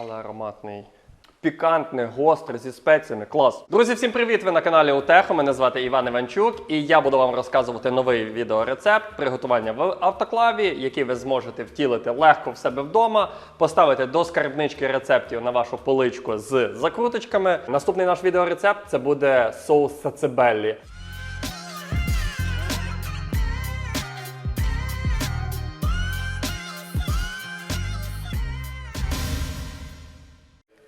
але ароматний. Пікантний, гострий, зі спеціями. Клас. Друзі, всім привіт! Ви на каналі Утехо. Мене звати Іван Іванчук, і я буду вам розказувати новий відеорецепт приготування в автоклаві, який ви зможете втілити легко в себе вдома, поставити до скарбнички рецептів на вашу поличку з закруточками. Наступний наш відеорецепт це буде соус сацебеллі.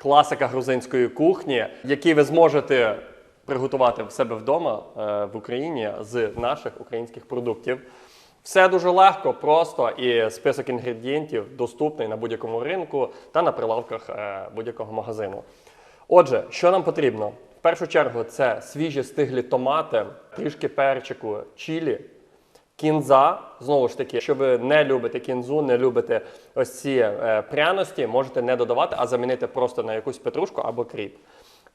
Класика грузинської кухні, який ви зможете приготувати в себе вдома е, в Україні з наших українських продуктів. Все дуже легко, просто і список інгредієнтів доступний на будь-якому ринку та на прилавках е, будь-якого магазину. Отже, що нам потрібно? В першу чергу це свіжі стиглі томати, трішки перчику, чілі, Кінза, знову ж таки, якщо ви не любите кінзу, не любите ось ці е, пряності, можете не додавати, а замінити просто на якусь петрушку або кріп.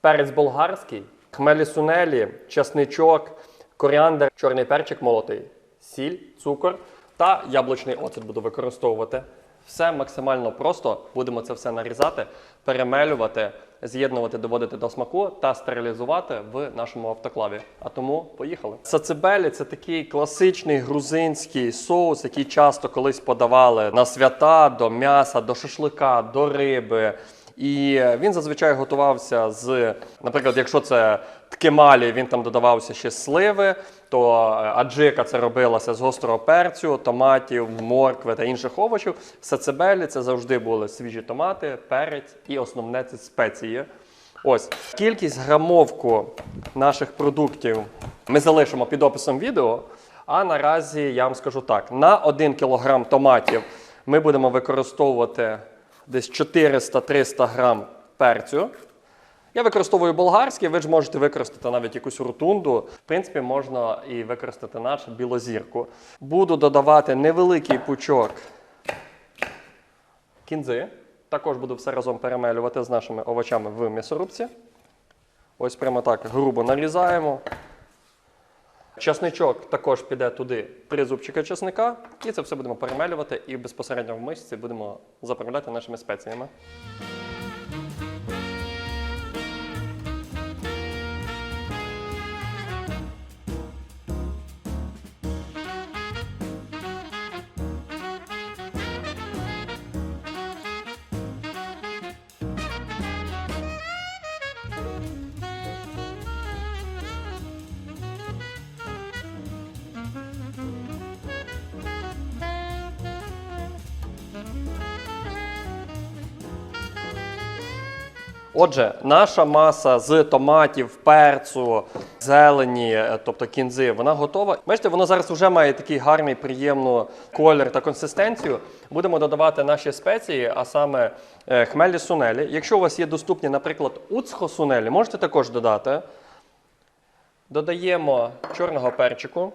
Перець болгарський, хмелі сунелі, часничок, коріандр, чорний перчик молотий, сіль, цукор та яблучний оцет буду використовувати. Все максимально просто. Будемо це все нарізати, перемелювати, з'єднувати, доводити до смаку та стерилізувати в нашому автоклаві. А тому поїхали. Сацебелі це такий класичний грузинський соус, який часто колись подавали на свята до м'яса, до шашлика, до риби. І він зазвичай готувався з, наприклад, якщо це ткемалі, він там додавався ще сливи, то е, аджика це робилася з гострого перцю, томатів, моркви та інших овочів. Сацебелі це завжди були свіжі томати, перець і основне це спеції. Ось кількість грамовку наших продуктів ми залишимо під описом відео. А наразі я вам скажу так: на 1 кг томатів ми будемо використовувати десь 400-300 грам перцю. Я використовую болгарський, ви ж можете використати навіть якусь ротунду. В принципі, можна і використати нашу білозірку. Буду додавати невеликий пучок кінзи. Також буду все разом перемелювати з нашими овочами в м'ясорубці. Ось прямо так грубо нарізаємо. Часничок також піде туди три зубчика часника. І це все будемо перемелювати і безпосередньо в мисці будемо заправляти нашими спеціями. Отже, наша маса з томатів, перцю, зелені, е, тобто кінзи, вона готова. Бачите, воно зараз вже має такий гарний, приємний колір та консистенцію. Будемо додавати наші спеції, а саме е, хмелі сунелі. Якщо у вас є доступні, наприклад, уцхо сунелі, можете також додати. Додаємо чорного перчику,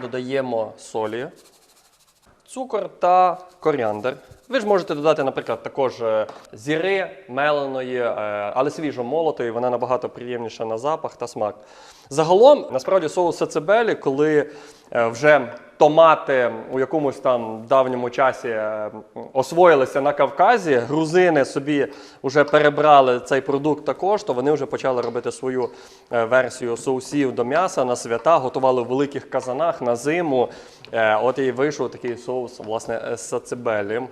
додаємо солі, цукор та коріандр. Ви ж можете додати, наприклад, також е, зіри меленої, е, але свіжо молотої, вона набагато приємніша на запах та смак. Загалом, насправді, соус сацебелі, коли е, вже томати у якомусь там давньому часі освоїлися на Кавказі, грузини собі вже перебрали цей продукт також, то вони вже почали робити свою версію соусів до м'яса на свята, готували в великих казанах на зиму. От і вийшов такий соус, власне, сацебелі.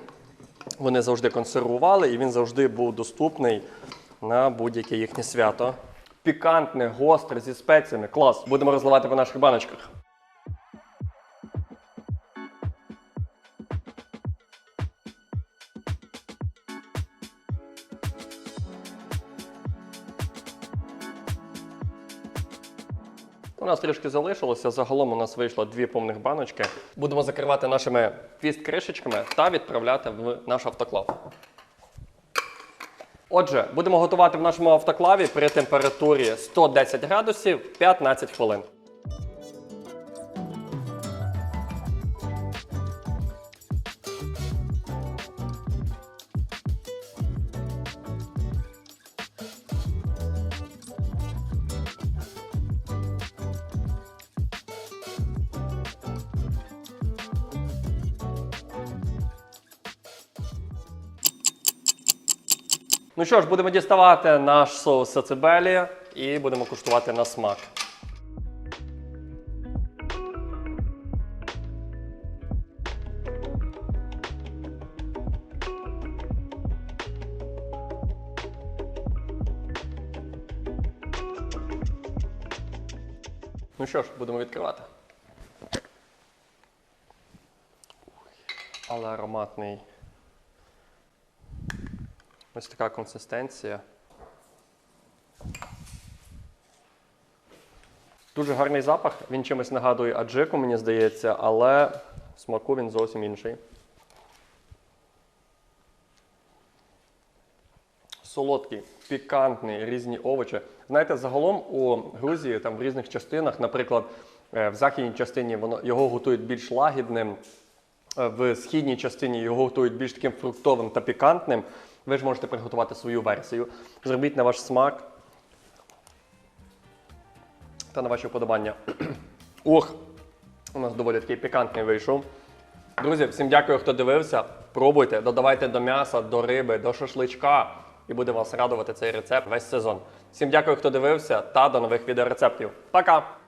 Вони завжди консервували і він завжди був доступний на будь-яке їхнє свято. Пікантне, гостре, зі спеціями. Клас. Будемо розливати по наших баночках. У нас трішки залишилося. Загалом у нас вийшло дві повних баночки. Будемо закривати нашими твіст-кришечками та відправляти в наш автоклав. Отже, будемо готувати в нашому автоклаві при температурі 110 градусів 15 хвилин. Ну що ж, будемо діставати наш соус сацебелі і будемо куштувати на смак. Ну що ж, будемо відкривати. Але ароматний. Ось така консистенція. Дуже гарний запах. Він чимось нагадує аджику, мені здається, але в смаку він зовсім інший. Солодкий, пікантний, різні овочі. Знаєте, загалом у Грузії, там в різних частинах, наприклад, е, в західній частині воно, його готують більш лагідним, е, в східній частині його готують більш таким фруктовим та пікантним. Ви ж можете приготувати свою версію. Зробіть на ваш смак та на ваші вподобання. Ох, у нас доволі такий пікантний вийшов. Друзі, всім дякую, хто дивився. Пробуйте, додавайте до м'яса, до риби, до шашличка. І буде вас радувати цей рецепт весь сезон. Всім дякую, хто дивився, та до нових відеорецептів. Пока!